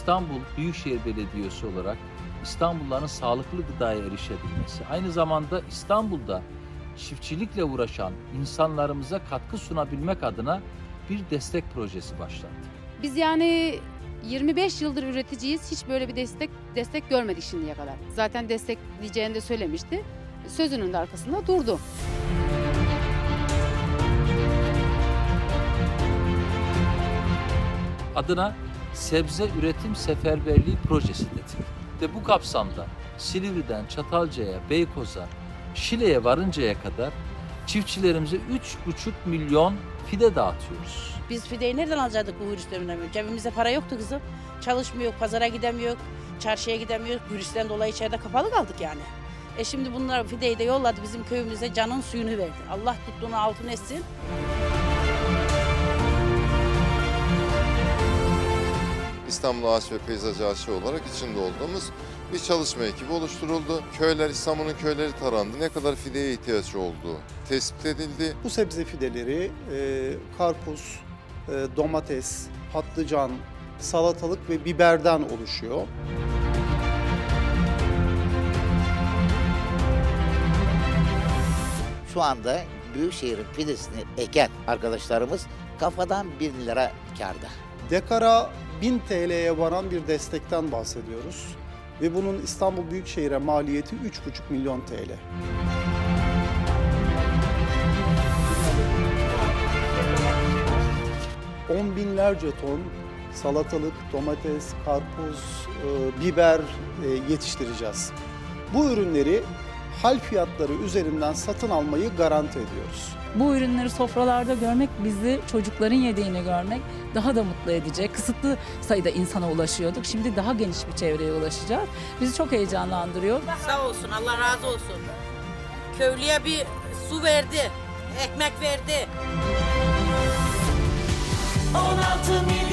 İstanbul Büyükşehir Belediyesi olarak İstanbulluların sağlıklı gıdaya erişebilmesi, aynı zamanda İstanbul'da çiftçilikle uğraşan insanlarımıza katkı sunabilmek adına bir destek projesi başlattı. Biz yani 25 yıldır üreticiyiz. Hiç böyle bir destek destek görmedik şimdiye kadar. Zaten destekleyeceğini de söylemişti. Sözünün de arkasında durdu. adına sebze üretim seferberliği projesi dedik. Ve bu kapsamda Silivri'den Çatalca'ya, Beykoz'a, Şile'ye varıncaya kadar çiftçilerimize 3,5 milyon fide dağıtıyoruz. Biz fideyi nereden alacaktık bu virüs döneminden? Cebimizde para yoktu kızım. Çalışmıyor, pazara gidemiyor, çarşıya gidemiyor. Virüsten dolayı içeride kapalı kaldık yani. E şimdi bunlar fideyi de yolladı bizim köyümüze canın suyunu verdi. Allah tuttuğunu altın etsin. İstanbul Ağaç ve Peyzaj Ağaçı olarak içinde olduğumuz bir çalışma ekibi oluşturuldu. Köyler, İstanbul'un köyleri tarandı. Ne kadar fideye ihtiyaç olduğu tespit edildi. Bu sebze fideleri e, karpuz, e, domates, patlıcan, salatalık ve biberden oluşuyor. Şu anda Büyükşehir'in fidesini eken arkadaşlarımız kafadan 1 lira karda. Dekara 1000 TL'ye varan bir destekten bahsediyoruz. Ve bunun İstanbul Büyükşehir'e maliyeti 3,5 milyon TL. On binlerce ton salatalık, domates, karpuz, e, biber e, yetiştireceğiz. Bu ürünleri hal fiyatları üzerinden satın almayı garanti ediyoruz. Bu ürünleri sofralarda görmek bizi çocukların yediğini görmek daha da mutlu edecek. Kısıtlı sayıda insana ulaşıyorduk. Şimdi daha geniş bir çevreye ulaşacağız. Bizi çok heyecanlandırıyor. Sağ olsun, Allah razı olsun. Köylüye bir su verdi, ekmek verdi. 16 milyon